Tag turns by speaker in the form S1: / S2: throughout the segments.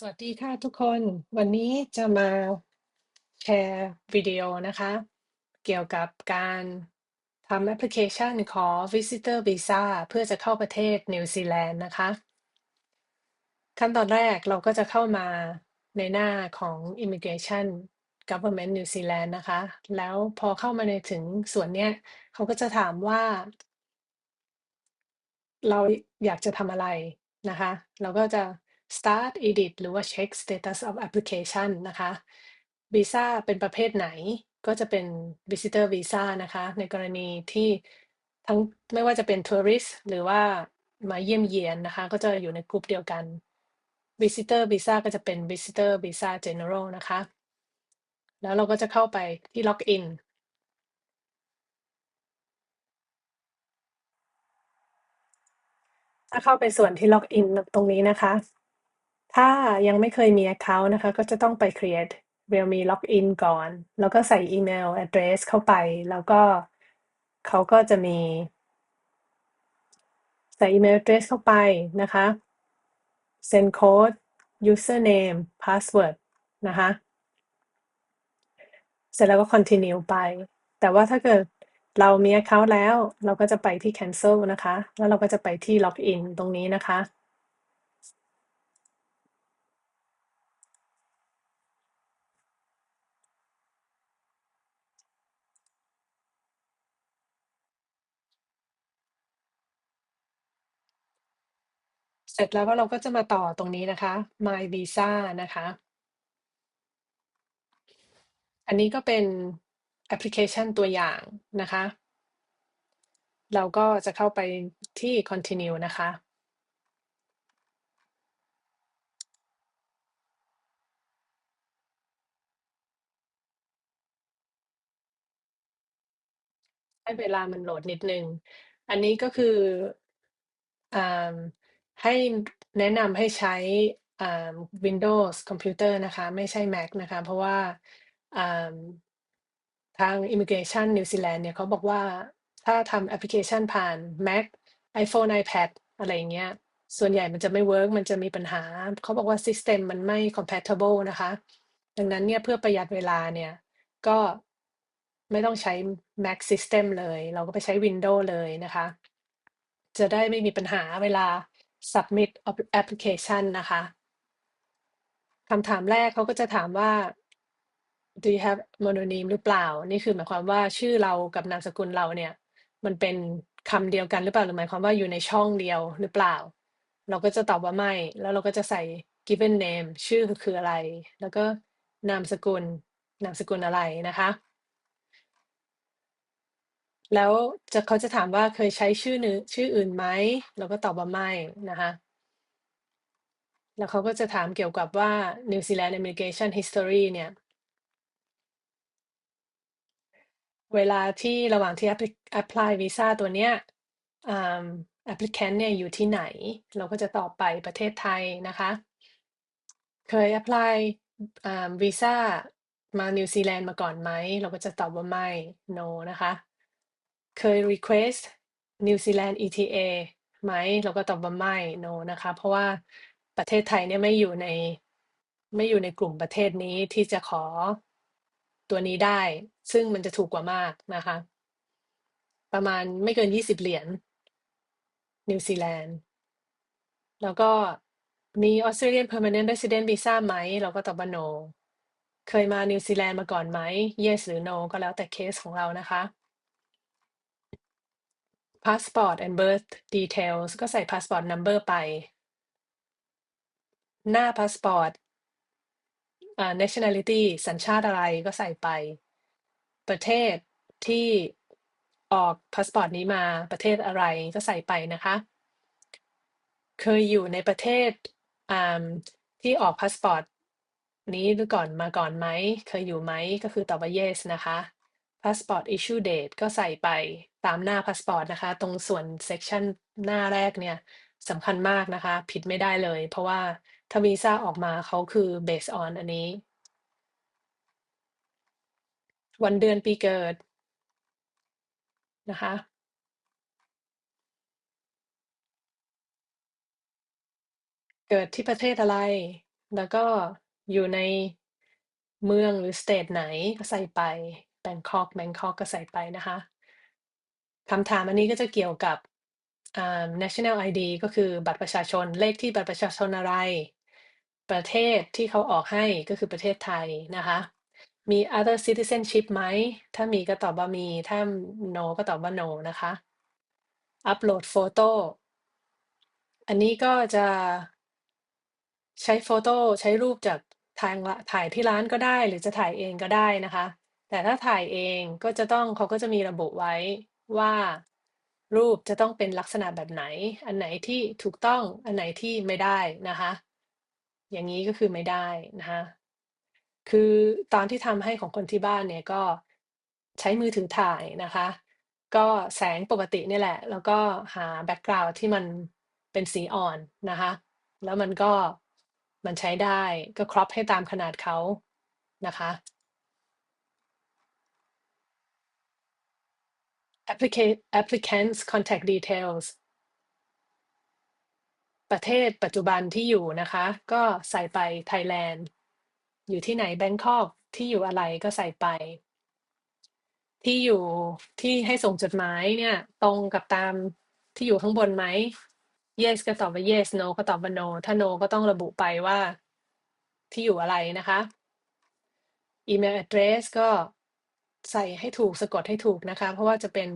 S1: สวัสดีค่ะทุกคน วันนี้จะมาแชร์วิดีโอนะคะ เกี่ยวกับการทำแอปพลิเคชันขอ Visitor Visa เพื่อจะเข้าประเทศนิวซีแลนด์นะคะ ขั้นตอนแรกเราก็จะเข้ามาในหน้าของ Immigration Government New Zealand นะคะ แล้วพอเข้ามาในถึงส่วนเนี้ยเขาก็จะถามว่า เราอยากจะทำอะไรนะคะ เราก็จะ start edit หรือว่า check status of application นะคะวีซ่าเป็นประเภทไหนก็จะเป็น visitor visa นะคะ ในกรณีที่ทั้งไม่ว่าจะเป็น tourist หรือว่ามาเยี่ยมเยียนนะคะ ก็จะอยู่ในกลุ่มเดียวกัน visitor visa ก็จะเป็น visitor visa general นะคะ แล้วเราก็จะเข้าไปที่ login ถ้าเข้าไปส่วนที่ login ตรงนี้นะคะ ถ้ายังไม่เคยมี account นะคะ ก็จะต้องไป create realme login ก่อน แล้วก็ใส่อีเมล address เข้าไป แล้วก็เขาก็จะมี ใส่อีเมล address เข้าไปนะคะ send code username password นะคะ เสร็จแล้วก็ continue ไป แต่ว่าถ้าเกิดเรามี account แล้ว เราก็จะไปที่ cancel นะคะ แล้วเราก็จะไปที่ login ตรงนี้นะคะ เสร็จแล้วก็เราก็จะมาต่อตรงนี้นะคะ my visa นะคะ อันนี้ก็เป็นแอปพลิเคชันตัวอย่างนะคะ เราก็จะเข้าไปที่ continue นะคะ ให้เวลามันโหลดนิดนึง อันนี้ก็คืออ่า ให้แนะนำให้ใช้อ่า Windows คอมพิวเตอร์นะคะ ไม่ใช่ Mac นะคะ เพราะว่าอ่าทาง Immigration New Zealand เนี่ยเขาบอกว่าถ้าทำแอปพลิเคชันผ่าน Mac iPhone iPad อะไรอย่างเงี้ย ส่วนใหญ่มันจะไม่เวิร์กมันจะมีปัญหา เขาบอกว่า System มันไม่ compatible นะคะ ดังนั้นเนี่ยเพื่อประหยัดเวลาเนี่ย ก็ไม่ต้องใช้ Mac System เลย เราก็ไปใช้ Windows เลยนะคะ จะได้ไม่มีปัญหาเวลา submit application นะคะคำถามแรกเขาก็จะถามว่า do you have mononym หรือเปล่า นี่คือหมายความว่าชื่อเรากับนามสกุลเราเนี่ย มันเป็นคำเดียวกันหรือเปล่า หรือหมายความว่าอยู่ในช่องเดียวหรือเปล่า เราก็จะตอบว่าไม่ แล้วเราก็จะใส่ given name ชื่อคืออะไร แล้วก็นามสกุล นามสกุลอะไรนะคะ แล้วจะเขาจะถามว่าเคยใช้ชื่อนึชื่ออื่นไหมเราก็ตอบว่าไม่นะคะ แล้วเขาก็จะถามเกี่ยวกับว่า New Zealand Immigration History เนี่ย เวลาที่ระหว่างที่ apply visa ตัวเนี้ยอ่า applicant เนี่ยอยู่ที่ไหน เราก็จะตอบไปประเทศไทยนะคะ เคย apply อ่า visa มานิวซีแลนด์มาก่อนไหม เราก็จะตอบว่าไม่ no นะคะ เคย request New Zealand ETA ไหม เราก็ตอบว่าไม่ no นะคะ เพราะว่าประเทศไทยเนี่ยไม่อยู่ในไม่อยู่ในกลุ่มประเทศนี้ที่จะขอตัวนี้ได้ ซึ่งมันจะถูกกว่ามากนะคะ ประมาณไม่เกิน20เหรียญนิวซีแลนด์ แล้วก็มี Australian Permanent Resident Visa ไหม เราก็ตอบว่า no เคยมานิวซีแลนด์มาก่อนไหม yes หรือ no ก็แล้วแต่เคสของเรานะคะ passport and birth details ก็ใส่ passport number ไป หน้า passport อ่า nationality สัญชาติอะไรก็ใส่ไป ประเทศที่ออกพาสปอร์ตนี้มาประเทศอะไรก็ใส่ไปนะคะ เคยอยู่ในประเทศอ่าที่ออกพาสปอร์ตนี้หรือก่อนมาก่อนไหม เคยอยู่ไหมก็คือตอบว่า yes นะคะ passport issue date ก็ใส่ไปตามหน้าพาสปอร์ตนะคะ ตรงส่วน section หน้าแรกเนี่ยสำคัญมากนะคะ ผิดไม่ได้เลย เพราะว่าถ้าวีซ่าออกมาเขาคือ based on อันนี้ วันเดือนปีเกิดนะคะเกิดที่ประเทศอะไร แล้วก็อยู่ในเมืองหรือสเตทไหนก็ใส่ไป แบงคอกแบงคอกก็ใส่ไปนะคะคำถามอันนี้ก็จะเกี่ยวกับ national ID ก็คือบัตรประชาชนเลขที่บัตรประชาชนอะไร ประเทศที่เขาออกให้ก็คือประเทศไทยนะคะ มี other citizenship ไหม ถ้ามีก็ตอบว่ามี ถ้า no ก็ตอบว่า no นะคะ อัปโหลดโฟโต้อันนี้ก็จะใช้โฟโต้ใช้รูปจากทางถ่ายที่ร้านก็ได้ หรือจะถ่ายเองก็ได้นะคะ แต่ถ้าถ่ายเองก็จะต้องเขาก็จะมีระบุไว้ว่า รูปจะต้องเป็นลักษณะแบบไหน อันไหนที่ถูกต้องอันไหนที่ไม่ได้นะคะ อย่างนี้ก็คือไม่ได้นะคะคือตอนที่ทำให้ของคนที่บ้านเนี่ยก็ใช้มือถือถ่ายนะคะ ก็แสงปกตินี่แหละ แล้วก็หาแบ็กกราวด์ที่มันเป็นสีอ่อนนะคะ แล้วมันก็มันใช้ได้ก็ครอปให้ตามขนาดเขานะคะ Applica- applicants contact details ประเทศปัจจุบันที่อยู่นะคะ ก็ใส่ไปไทยแลนด์อยู่ที่ไหนแบงคอกที่อยู่อะไรก็ใส่ไป ที่อยู่ที่ให้ส่งจดหมายเนี่ย ตรงกับตามที่อยู่ข้างบนไหม yes ก็ตอบว่า yes no ก็ตอบว่า no ถ้า no ก็ต้องระบุไปว่าที่อยู่อะไรนะคะ email address ก็ ใส่ให้ถูกสะกดให้ถูกนะคะ เพราะว่าจะเป็น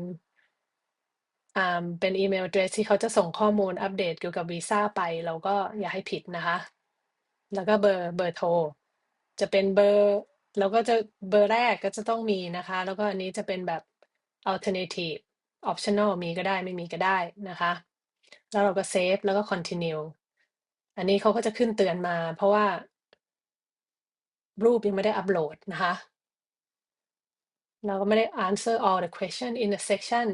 S1: อ่าเป็นอีเมล address ที่เขาจะส่งข้อมูลอัปเดตเกี่ยวกับวีซ่าไป เราก็อย่าให้ผิดนะคะ แล้วก็เบอร์เบอร์โทร จะเป็นเบอร์เราก็จะเบอร์แรกก็จะต้องมีนะคะ แล้วก็อันนี้จะเป็นแบบ alternative optional มีก็ได้ไม่มีก็ได้นะคะ แล้วเราก็เซฟแล้วก็ continue อันนี้เขาก็จะขึ้นเตือนมา เพราะว่ารูปยังไม่ได้อัปโหลดนะคะ เราก็ไม่ได้ answer all the question in the section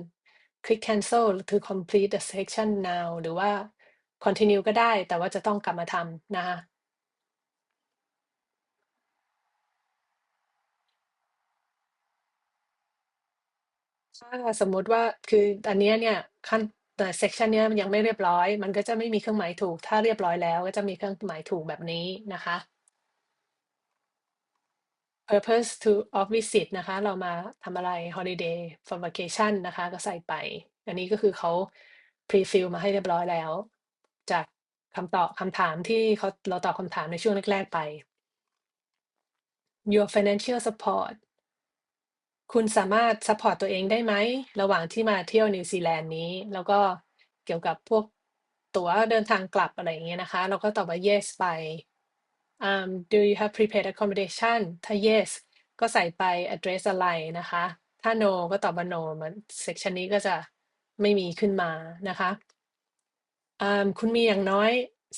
S1: click cancel to complete the section now หรือว่า continue ก็ได้ แต่ว่าจะต้องกลับมาทำนะคะ ถ้าสมมุติว่าคืออันเนี้ยเนี่ยขั้นแต่ section เนี้ยมันยังไม่เรียบร้อย มันก็จะไม่มีเครื่องหมายถูก ถ้าเรียบร้อยแล้วก็จะมีเครื่องหมายถูกแบบนี้นะคะ purpose to of visit นะคะ เรามาทำอะไร holiday for vacation นะคะ ก็ใส่ไป อันนี้ก็คือเขา pre-fill มาให้เรียบร้อยแล้ว จากคำตอบคำถามที่เขาเราตอบคำถามในช่วงแรก ๆ ไป your financial support คุณสามารถ support ตัวเองได้ไหม ระหว่างที่มาเที่ยวนิวซีแลนด์นี้ แล้วก็เกี่ยวกับพวกตั๋วเดินทางกลับอะไรอย่างเงี้ยนะคะ เราก็ตอบว่า yes ไป um, do you have prepaid accommodation ถ้า yes ก็ใส่ไป address อะไรนะคะ ถ้า no ก็ตอบว่า no เหมือน section นี้ก็จะไม่มีขึ้นมานะคะอืมคุณมีอย่างน้อย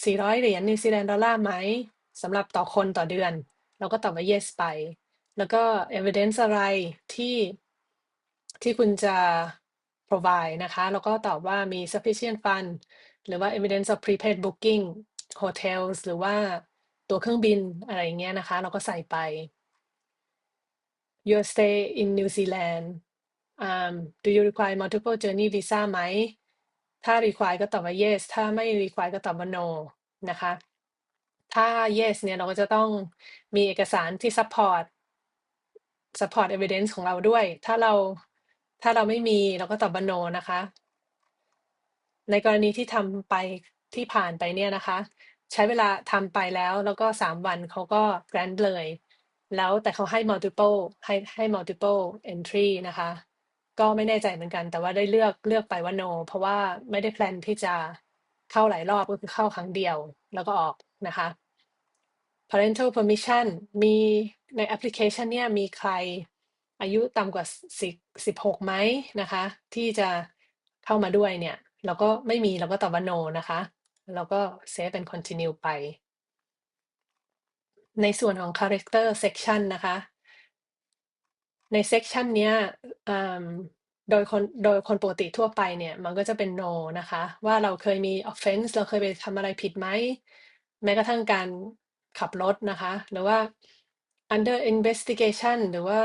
S1: 400 เหรียญนิวซีแลนด์ดอลลาร์ไหมสำหรับต่อคนต่อเดือน เราก็ตอบว่า yes ไป แล้วก็ evidence อะไรที่ที่คุณจะ provide นะคะ แล้วก็ตอบว่ามี sufficient fund หรือว่า evidence of prepaid booking hotels หรือว่า ตั๋วเครื่องบินอะไรอย่างเงี้ยนะคะ เราก็ใส่ไป your stay in New Zealand um, do you require multiple journey visa ไหม ถ้า require ก็ตอบว่า yes ถ้าไม่ require ก็ตอบว่า no นะคะ ถ้า yes เนี่ยเราก็จะต้องมีเอกสารที่ support support evidence ของเราด้วย ถ้าเราถ้าเราไม่มีเราก็ตอบว่า no นะคะ ในกรณีที่ทำไปที่ผ่านไปเนี่ยนะคะ ใช้เวลาทำไปแล้ว แล้วก็สามวันเขาก็ grant เลย แล้วแต่เขาให้ multiple ให้ให้ multiple entry นะคะ ก็ไม่แน่ใจเหมือนกัน แต่ว่าได้เลือกเลือกไปว่า no เพราะว่าไม่ได้แพลนที่จะเข้าหลายรอบก็คือเข้าครั้งเดียวแล้วก็ออกนะคะ parental permission มีในแอปพลิเคชันเนี่ยมีใครอายุต่ำกว่าสิบสิบหกไหมนะคะ ที่จะเข้ามาด้วยเนี่ย เราก็ไม่มีเราก็ตอบว่า no นะคะ เราก็ save and continue ไป ในส่วนของ character section นะคะ ใน section เนี้ยโดยคนโดยคนปกติทั่วไปเนี่ย มันก็จะเป็น no นะคะ ว่าเราเคยมี offense เราเคยไปทำอะไรผิดไหม แม้กระทั่งการขับรถนะคะ หรือว่า under investigation หรือว่า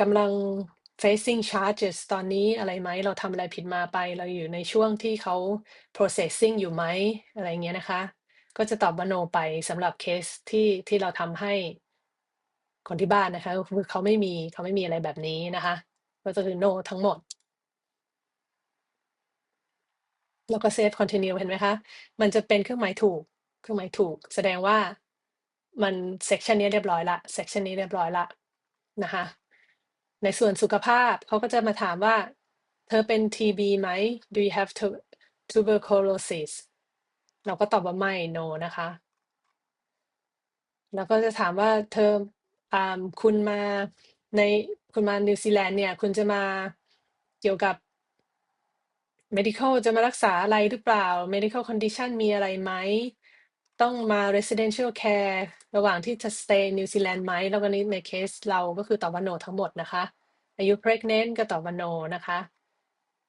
S1: กำลัง facing charges ตอนนี้อะไรไหมเราทำอะไรผิดมาไป เราอยู่ในช่วงที่เขา processing อยู่ไหมอะไรเงี้ยนะคะ ก็จะตอบว่า no ไปสำหรับเคสที่ที่เราทำให้คนที่บ้านนะคะคือเขาไม่มีเขาไม่มีอะไรแบบนี้นะคะ ก็จะคือ no ทั้งหมด แล้วก็ save continue เห็นไหมคะ มันจะเป็นเครื่องหมายถูก เครื่องหมายถูก แสดงว่ามัน section นี้เรียบร้อยละ section นี้เรียบร้อยละนะคะ ในส่วนสุขภาพเขาก็จะมาถามว่า เธอเป็น TB ไหม Do you have tuberculosis เราก็ตอบว่าไม่ no นะคะ แล้วก็จะถามว่าเธออคุณมาในคุณมานิวซีแลนด์เนี่ย คุณจะมาเกี่ยวกับ medical จะมารักษาอะไรหรือเปล่า medical condition มีอะไรไหม ต้องมา residential care ระหว่างที่จะ stay นิวซีแลนด์ไหม แล้วก็นี้ในเคสเราก็คือตอบว่า no ทั้งหมดนะคะ อายุ pregnant ก็ตอบว่า no นะคะ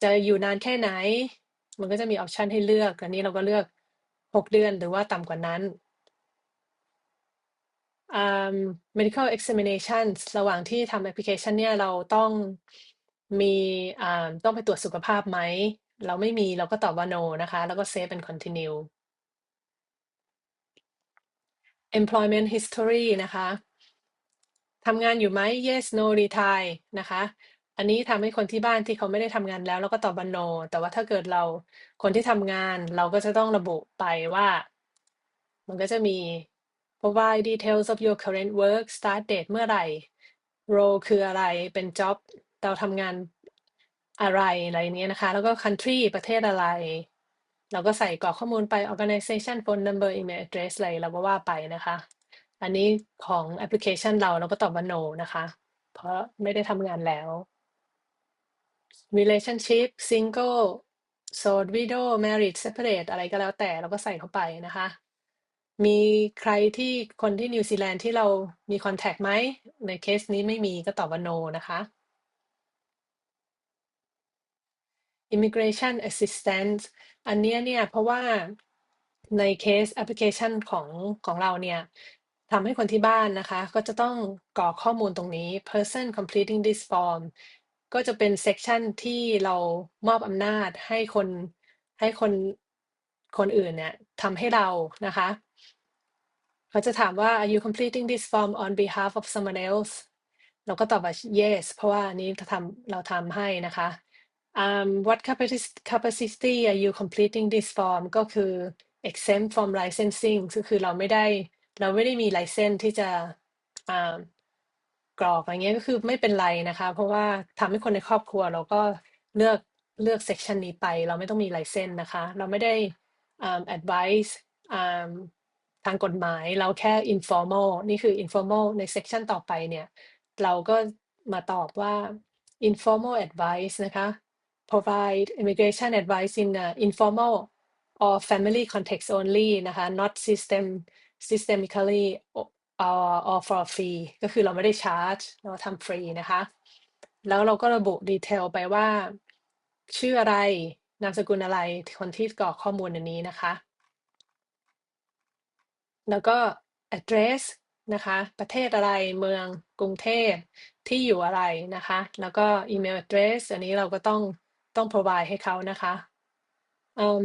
S1: จะอยู่นานแค่ไหน มันก็จะมีออปชันให้เลือก อันนี้เราก็เลือก 6 เดือนหรือว่าต่ำกว่านั้น um, medical examination ระหว่างที่ทำแอปพลิเคชันเนี่ยเราต้องมีอ่าต้องไปตรวจสุขภาพไหม เราไม่มีเราก็ตอบว่า no นะคะ แล้วก็ save and continue employment history นะคะทำงานอยู่ไหม yes no retire นะคะ อันนี้ทำให้คนที่บ้านที่เขาไม่ได้ทำงานแล้วแล้วก็ตอบว่า no แต่ว่าถ้าเกิดเราคนที่ทำงานเราก็จะต้องระบุไปว่า มันก็จะมี provide details of your current work start date เมื่อไหร่ role คืออะไรเป็น job เราทำงานอะไรอะไรเนี้ยนะคะ แล้วก็ country ประเทศอะไร เราก็ใส่กรอกข้อมูลไป organization phone number email address อะไรเราก็ว่าไปนะคะ อันนี้ของแอปพลิเคชันเราเราก็ตอบว่า no นะคะ เพราะไม่ได้ทำงานแล้ว relationship single โสด widow married separate อะไรก็แล้วแต่เราก็ใส่เข้าไปนะคะ มีใครที่คนที่นิวซีแลนด์ที่เรามีคอนแทคไหม ในเคสนี้ไม่มีก็ตอบว่า no นะคะ immigration assistance อันเนี้ยเนี่ย เพราะว่าในเคสแอปพลิเคชันของของเราเนี่ยทำให้คนที่บ้านนะคะ ก็จะต้องกรอกข้อมูลตรงนี้ person completing this form ก็จะเป็นเซกชันที่เรามอบอำนาจให้คนให้คนคนอื่นเนี่ยทำให้เรานะคะ เขาจะถามว่า are you completing this form on behalf of someone else เราก็ตอบว่า yes เพราะว่าอันนี้เราทำเราทำให้นะคะ um, what capacity capacity are you completing this form ก็คือ exempt from licensing ก็คือเราไม่ได้ เราไม่ได้มี license ที่จะอ่ากรอกอะไรเงี้ยก็คือไม่เป็นไรนะคะ เพราะว่าทำให้คนในครอบครัวเราก็เลือกเลือก section นี้ไป เราไม่ต้องมี license นะคะ เราไม่ได้อ่า advice อ่าทางกฎหมายเราแค่ informal นี่คือ informal ใน section ต่อไปเนี่ย เราก็มาตอบว่า informal advice นะคะ provide immigration advice in a informal or family context only นะคะ not system systemically or or for free ก็คือเราไม่ได้ชาร์จ เราทำฟรีนะคะ แล้วเราก็ระบุดีเทลไปว่า ชื่ออะไร นามสกุลอะไร คนที่กรอกข้อมูลอันนี้นะคะ แล้วก็ address นะคะ ประเทศอะไร เมืองกรุงเทพ ที่อยู่อะไรนะคะ แล้วก็ email address อันนี้เราก็ต้อง ต้อง provide ให้เขานะคะ um,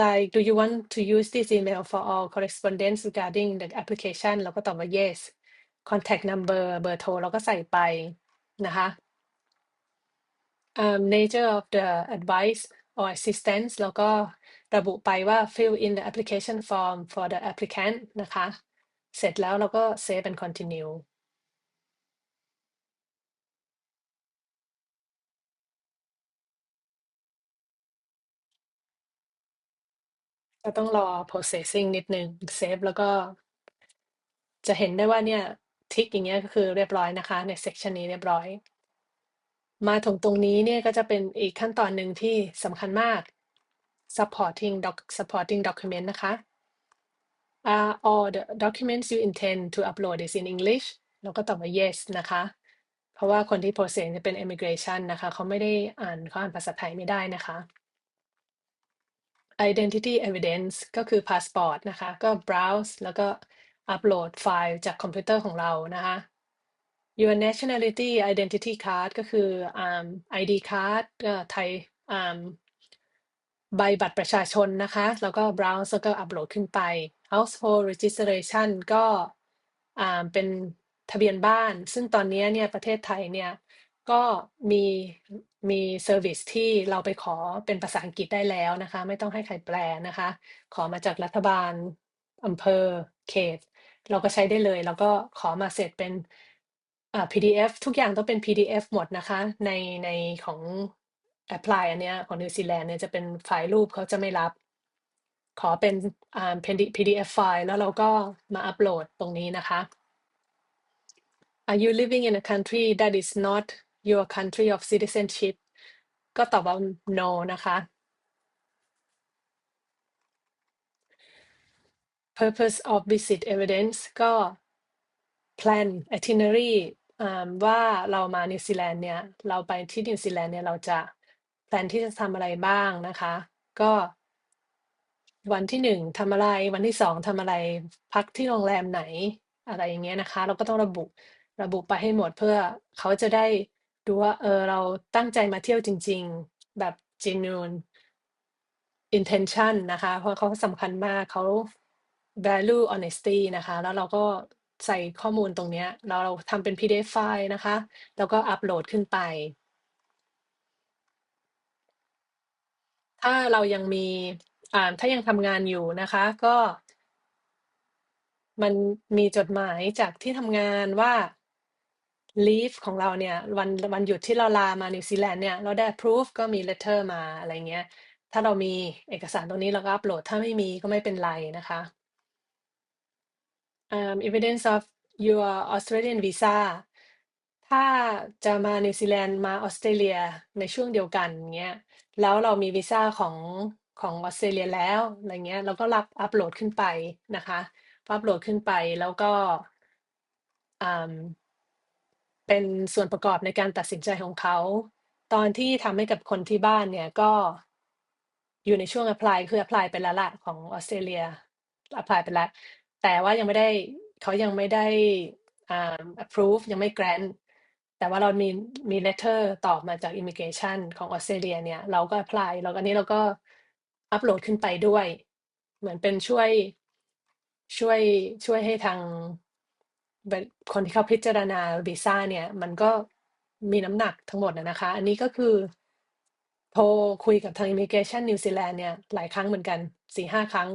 S1: like do you want to use this email for all correspondence regarding the application เราก็ตอบว่า yes contact number เบอร์โทรเราก็ใส่ไปนะคะ um, nature of the advice or assistance แล้วก็ระบุไปว่า fill in the application form for the applicant นะคะ เสร็จแล้วเราก็ save and continue ก็ต้องรอ processing นิดนึง save แล้วก็จะเห็นได้ว่าเนี่ยทิกอย่างเงี้ยก็คือเรียบร้อยนะคะ ใน section นี้เรียบร้อย มาถึงตรงนี้เนี่ยก็จะเป็นอีกขั้นตอนหนึ่งที่สำคัญมาก supporting doc supporting document นะคะ uh, all the documents you intend to upload is in English เราก็ตอบว่า yes นะคะ เพราะว่าคนที่ process จะเป็น immigration นะคะ เขาไม่ได้อ่านเขาอ่านภาษาไทยไม่ได้นะคะ identity evidence ก็คือ passport นะคะ ก็ browse แล้วก็ upload ไฟล์จากคอมพิวเตอร์ของเรานะคะ your nationality identity card ก็คืออ่า ID card ก็ไทยอ่าใบบัตรประชาชนนะคะ แล้วก็ browse แล้วก็อัปโหลดขึ้นไป household registration ก็อ่าเป็นทะเบียนบ้าน ซึ่งตอนนี้เนี่ยประเทศไทยเนี่ย ก็มีมีเซอร์วิสที่เราไปขอเป็นภาษาอังกฤษได้แล้วนะคะ ไม่ต้องให้ใครแปลนะคะ ขอมาจากรัฐบาลอำเภอเขต เราก็ใช้ได้เลย แล้วก็ขอมาเสร็จเป็นอ่า PDF ทุกอย่างต้องเป็น PDF หมดนะคะ ในในของ apply อันเนี้ยของนิวซีแลนด์เนี่ยจะเป็นไฟล์รูปเขาจะไม่รับ ขอเป็นอ่า PDF ไฟล์แล้วเราก็มาอัปโหลดตรงนี้นะคะ Are you living in a country that is not your country of citizenship ก็ตอบว่า no นะคะ purpose of visit evidence ก็ plan itinerary อ่าว่าเรามานิวซีแลนด์เนี่ย เราไปที่นิวซีแลนด์เนี่ยเราจะแพลนที่จะทำอะไรบ้างนะคะ ก็วันที่หนึ่งทำอะไร วันที่สองทำอะไร พักที่โรงแรมไหนอะไรอย่างเงี้ยนะคะ เราก็ต้องระบุระบุไปให้หมดเพื่อเขาจะได้ ดูว่าเออเราตั้งใจมาเที่ยวจริง ๆ แบบ genuine intention นะคะ เพราะเขาสำคัญมากเขา value honesty นะคะ แล้วเราก็ใส่ข้อมูลตรงเนี้ยแล้วเราทำเป็น PDF ไฟล์นะคะ แล้วก็อัปโหลดขึ้นไป ถ้าเรายังมีอ่าถ้ายังทำงานอยู่นะคะ ก็มันมีจดหมายจากที่ทำงานว่า leave ของเราเนี่ยวันวันหยุดที่เราลามานิวซีแลนด์เนี่ยเราได้ approve ก็มี letter มาอะไรเงี้ย ถ้าเรามีเอกสารตรงนี้เราก็อัปโหลด ถ้าไม่มีก็ไม่เป็นไรนะคะ um, evidence of your Australian visa ถ้าจะมานิวซีแลนด์มาออสเตรเลียในช่วงเดียวกันเงี้ยแล้วเรามีวีซ่าของของออสเตรเลียแล้วอะไรเงี้ยเราก็รับอัปโหลดขึ้นไปนะคะอัปโหลดขึ้นไปแล้วก็อืม เป็นส่วนประกอบในการตัดสินใจของเขา ตอนที่ทำให้กับคนที่บ้านเนี่ยก็อยู่ในช่วง apply คือ apply ไปแล้วละของออสเตรเลีย apply ไปแล้ว แต่ว่ายังไม่ได้เขายังไม่ได้อ่า approve ยังไม่ grant แต่ว่าเรามีมี letter ตอบมาจาก immigration ของออสเตรเลียเนี่ย เราก็ apply แล้วอันนี้เราก็อัปโหลดขึ้นไปด้วย เหมือนเป็นช่วยช่วยช่วยให้ทาง คนที่เขาพิจารณาวีซ่าเนี่ยมันก็มีน้ำหนักทั้งหมดนะคะ อันนี้ก็คือโทรคุยกับทาง immigration นิวซีแลนด์เนี่ยหลายครั้งเหมือนกันสี่ห้าครั้ง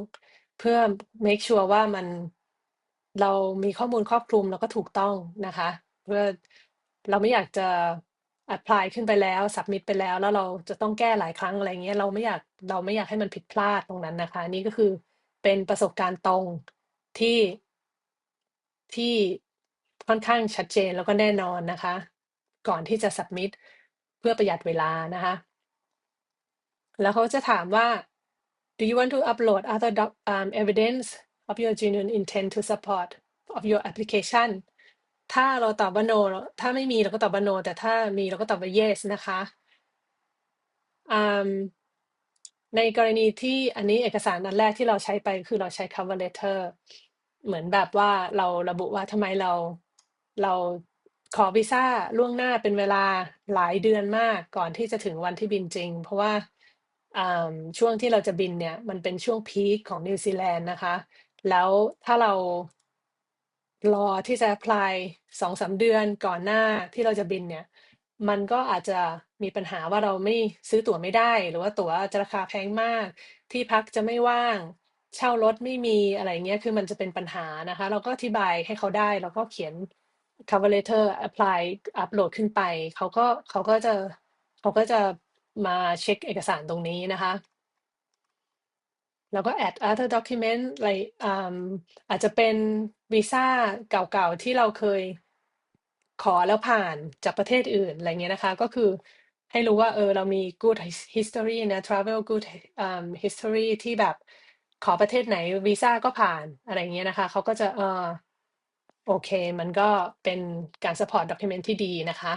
S1: เพื่อ make sure ว่ามันเรามีข้อมูลครอบคลุมแล้วก็ถูกต้องนะคะ เพื่อเราไม่อยากจะ apply ขึ้นไปแล้ว submit ไปแล้ว แล้วเราจะต้องแก้หลายครั้งอะไรเงี้ยเราไม่อยากเราไม่อยากให้มันผิดพลาดตรงนั้นนะคะ นี่ก็คือเป็นประสบการณ์ตรงที่ ที่ค่อนข้างชัดเจนแล้วก็แน่นอนนะคะ ก่อนที่จะ submit เพื่อประหยัดเวลานะคะ แล้วเขาจะถามว่า do you want to upload other doc, um, evidence of your genuine intent to support of your application ถ้าเราตอบว่า no ถ้าไม่มีเราก็ตอบว่า no แต่ถ้ามีเราก็ตอบว่า yes นะคะอืมในกรณีที่อันนี้เอกสารอันแรกที่เราใช้ไปคือเราใช้ cover letter เหมือนแบบว่าเราระบุว่าทำไมเราเราขอวีซ่าล่วงหน้าเป็นเวลาหลายเดือนมากก่อนที่จะถึงวันที่บินจริง เพราะว่าช่วงที่เราจะบินเนี่ย มันเป็นช่วงพีคของนิวซีแลนด์นะคะ แล้วถ้าเรารอที่จะ apply สองสาเดือนก่อนหน้าที่เราจะบินเนี่ย มันก็อาจจะมีปัญหาว่าเราไม่ซื้อตั๋วไม่ได้ หรือว่าตั๋วจะราคาแพงมาก ที่พักจะไม่ว่าง เช่ารถไม่มีอะไรเงี้ย คือมันจะเป็นปัญหานะคะ เราก็อธิบายให้เขาได้ แล้วก็เขียน cover letter apply อัปโหลดขึ้นไป เขาก็เขาก็จะเขาก็จะมาเช็คเอกสารตรงนี้นะคะ แล้วก็ add other document อะไรอ่าอาจจะเป็นวีซ่าเก่าๆ ที่เราเคยขอแล้วผ่านจากประเทศอื่นอะไรเงี้ยนะคะ ก็คือให้รู้ว่าเออเรามี good history นะ travel good um, history ที่แบบ ขอประเทศไหนวีซ่าก็ผ่านอะไรเงี้ยนะคะเขาก็จะเออโอเค มันก็เป็นการ support document ที่ดีนะคะ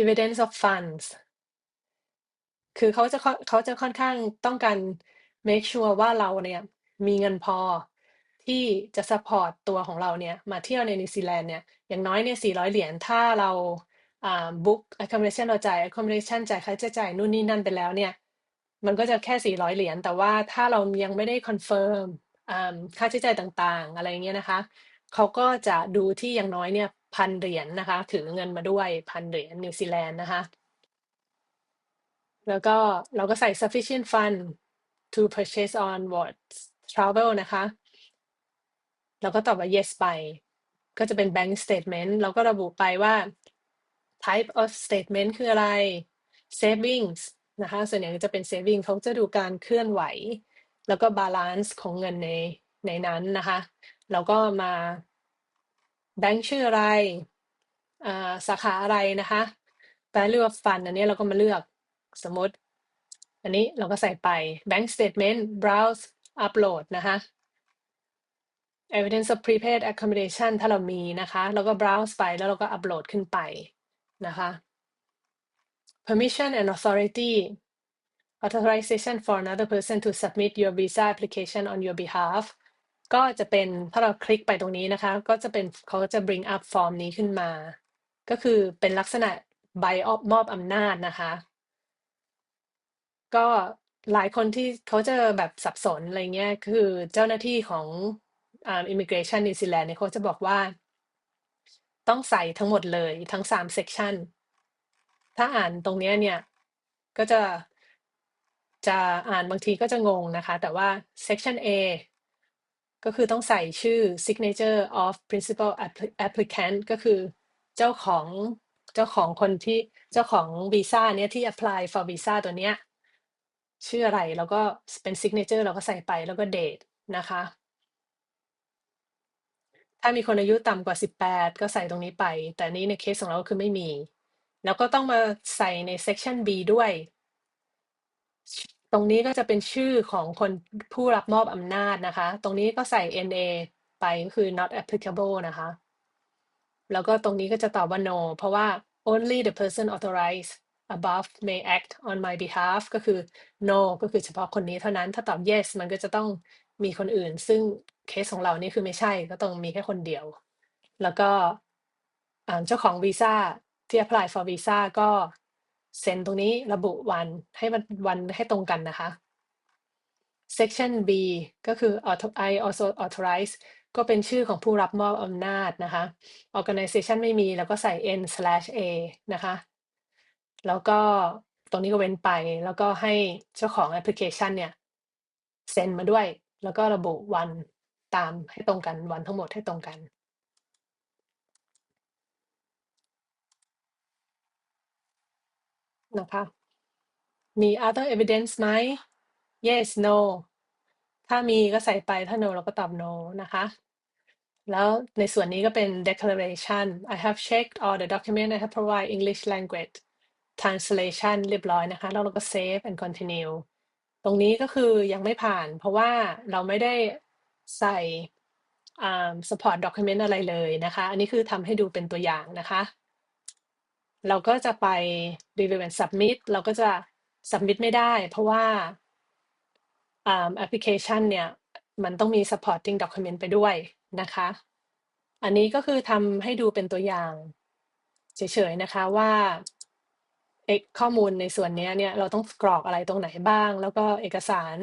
S1: evidence of funds คือเขาจะเขาจะค่อนข้างต้องการ make sure ว่าเราเนี่ยมีเงินพอที่จะ support ตัวของเราเนี่ยมาเที่ยวในนิวซีแลนด์เนี่ยอย่างน้อยเนี่ย400 เหรียญถ้าเราอ่า book accommodation เราจ่าย accommodation จ่ายค่าใช้จ่ายนู่นนี่นั่นไปแล้วเนี่ย มันก็จะแค่ 400 เหรียญ แต่ว่าถ้าเรายังไม่ได้คอนเฟิร์มอ่าค่าใช้จ่ายต่างๆ อะไรอย่างเงี้ยนะคะ เขาก็จะดูที่อย่างน้อยเนี่ย1,000เหรียญนะคะ ถือเงินมาด้วย1,000เหรียญนิวซีแลนด์นะคะ แล้วก็เราก็ใส่ sufficient fund to purchase on w a r d travel นะคะ เราก็ตอบว่า yes ไป ก็จะเป็น bank statement เราก็ระบุไปว่า type of statement คืออะไร savings นะคะส่วนใหญ่จะเป็น saving เขาจะดูการเคลื่อนไหว แล้วก็ balance ของเงินในในนั้นนะคะแล้วก็มาแบงค์ชื่ออะไรสาขาอะไรนะคะ value of fund อันนี้เราก็มาเลือกสมมติ อันนี้เราก็ใส่ไป bank statement browse upload นะคะ evidence of prepaid accommodation ถ้าเรามีนะคะ แล้วก็ browse ไปแล้วเราก็อัปโหลดขึ้นไปนะคะ permission and authority authorization for another person to submit your visa application on your behalf ก็จะเป็นถ้าเราคลิกไปตรงนี้นะคะ ก็จะเป็นเขาจะ bring up ฟอร์มนี้ขึ้นมา ก็คือเป็นลักษณะใบมอบอำนาจนะคะ ก็หลายคนที่เขาจะแบบสับสนอะไรเงี้ย คือเจ้าหน้าที่ของอ่า immigration นิวซีแลนด์เนี่ยเขาจะบอกว่า ต้องใส่ทั้งหมดเลยทั้งสาม section ถ้าอ่านตรงเนี้ยเนี่ย ก็จะจะอ่านบางทีก็จะงงนะคะ แต่ว่า section A ก็คือต้องใส่ชื่อ signature of principal applicant ก็คือเจ้าของเจ้าของคนที่เจ้าของวีซ่าเนี้ยที่ apply for visa ตัวเนี้ยชื่ออะไรแล้วก็เป็น signature เราก็ใส่ไปแล้วก็ date นะคะ ถ้ามีคนอายุต่ำกว่า 18 ก็ใส่ตรงนี้ไป แต่นี้ในเคสของเราก็คือไม่มี แล้วก็ต้องมาใส่ใน section B ด้วย ตรงนี้ก็จะเป็นชื่อของคนผู้รับมอบอำนาจนะคะ ตรงนี้ก็ใส่ NA ไปก็คือ not applicable นะคะ แล้วก็ตรงนี้ก็จะตอบว่า no เพราะว่า only the person authorized above may act on my behalf ก็คือ no ก็คือเฉพาะคนนี้เท่านั้น ถ้าตอบ yes มันก็จะต้องมีคนอื่น ซึ่งเคสของเรานี่คือไม่ใช่ ก็ต้องมีแค่คนเดียว แล้วก็อ่าเจ้าของวีซ่า ที่ apply for visa ก็เซ็นตรงนี้ระบุวันให้มันวันให้ตรงกันนะคะ section B ก็คือ auto I also authorize ก็เป็นชื่อของผู้รับมอบอำนาจนะคะ organization ไม่มีแล้วก็ใส่ n slash a นะคะ แล้วก็ตรงนี้ก็เว้นไป แล้วก็ให้เจ้าของ application เนี่ยเซ็นมาด้วย แล้วก็ระบุวันตามให้ตรงกันวันทั้งหมดให้ตรงกัน นะคะมี other evidence ไหม yes no ถ้ามีก็ใส่ไปถ้า no เราก็ตอบ no นะคะ แล้วในส่วนนี้ก็เป็น declaration I have checked all the document I have provide English language translation เรียบร้อยนะคะ แล้วเราก็ save and continue ตรงนี้ก็คือยังไม่ผ่าน เพราะว่าเราไม่ได้ใส่อ่า support document อะไรเลยนะคะ อันนี้คือทำให้ดูเป็นตัวอย่างนะคะ เราก็จะไป review and submit เราก็จะ submit ไม่ได้ เพราะว่าอ่า application เนี่ยมันต้องมี supporting document ไปด้วยนะคะ อันนี้ก็คือทำให้ดูเป็นตัวอย่างเฉยๆนะคะว่าเอกข้อมูลในส่วนนี้เนี่ยเราต้องกรอกอะไรตรงไหนบ้าง แล้วก็เอกสาร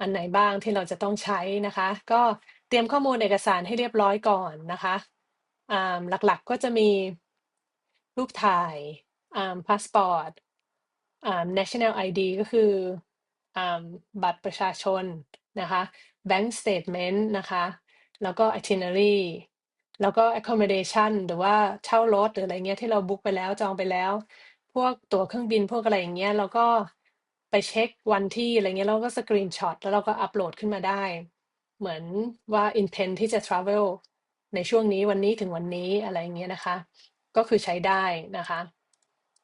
S1: อันไหนบ้างที่เราจะต้องใช้นะคะ ก็เตรียมข้อมูลเอกสารให้เรียบร้อยก่อนนะคะอ่าหลักๆก็จะมี รูปถ่ายอ่าพาสปอร์ตอ่า national ID ก็คืออ่าบัตรประชาชนนะคะ bank statement นะคะ แล้วก็ itinerary แล้วก็ accommodation หรือว่าเช่ารถหรืออะไรเงี้ยที่เราบุ๊กไปแล้วจองไปแล้ว พวกตั๋วเครื่องบินพวกอะไรอย่างเงี้ยเราก็ไปเช็ควันที่อะไรเงี้ยเราก็สกรีนช็อตแล้วเราก็อัปโหลดขึ้นมาได้ เหมือนว่า intent ที่จะ travel ในช่วงนี้วันนี้ถึงวันนี้อะไรเงี้ยนะคะ ก็คือใช้ได้นะคะ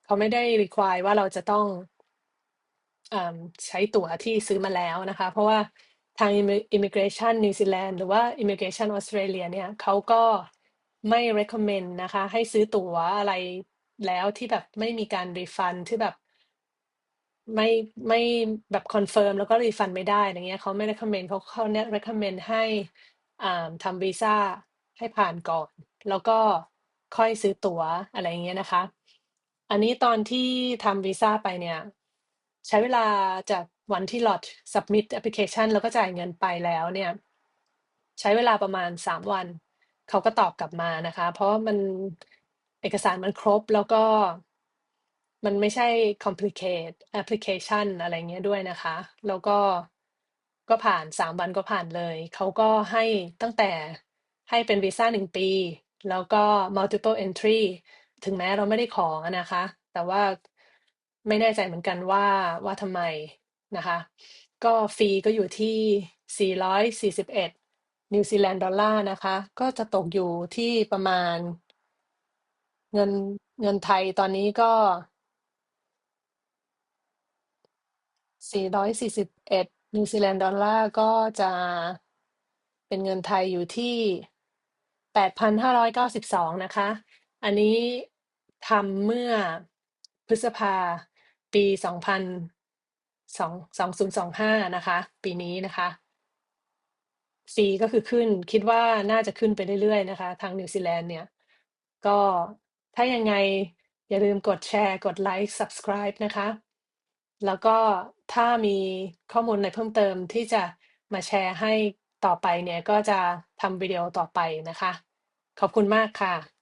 S1: เขาไม่ได้ require ว่าเราจะต้องอ่าใช้ตั๋วที่ซื้อมาแล้วนะคะ เพราะว่าทาง immigration นิวซีแลนด์หรือว่า immigration ออสเตรเลียเนี่ยเขาก็ไม่ recommend นะคะ ให้ซื้อตั๋วอะไรแล้วที่แบบไม่มีการ refund ที่แบบ ไม่ไม่แบบ confirm แล้วก็ refund ไม่ได้อะไรเงี้ยเขาไม่ recommend เขาเขาแนะ recommend ให้อ่าทำวีซ่าให้ผ่านก่อน แล้วก็ ค่อยซื้อตั๋วอะไรอย่างเงี้ยนะคะ อันนี้ตอนที่ทำวีซ่าไปเนี่ย ใช้เวลาจากวันที่ Lot submit application แล้วก็จ่ายเงินไปแล้วเนี่ย ใช้เวลาประมาณ3วัน เขาก็ตอบกลับมานะคะ เพราะมันเอกสารมันครบแล้วก็มันไม่ใช่ complicate application อะไรเงี้ยด้วยนะคะ แล้วก็ก็ผ่าน3วันก็ผ่านเลย เขาก็ให้ตั้งแต่ให้เป็นวีซ่า1ปี แล้วก็ multiple entry ถึงแม้เราไม่ได้ขออะนะคะ แต่ว่าไม่แน่ใจเหมือนกันว่าว่าทำไมนะคะ ก็ฟรีก็อยู่ที่ 441 นิวซีแลนด์ดอลลาร์นะคะ ก็จะตกอยู่ที่ประมาณเงินเงินไทยตอนนี้ก็ 441 นิวซีแลนด์ดอลลาร์ก็จะเป็นเงินไทยอยู่ที่ 8,592 นะคะ อันนี้ทำเมื่อพฤษภาปี 2025 นะคะ ปีนี้นะคะฟรีก็คือขึ้นคิดว่าน่าจะขึ้นไปเรื่อยๆนะคะ ทางนิวซีแลนด์เนี่ย ก็ถ้ายังไงอย่าลืมกดแชร์ กดไลค์ subscribe นะคะ แล้วก็ถ้ามีข้อมูลอะไรเพิ่มเติมที่จะมาแชร์ให้ ต่อไปเนี่ยก็จะทำวิดีโอต่อไปนะคะ ขอบคุณมากค่ะ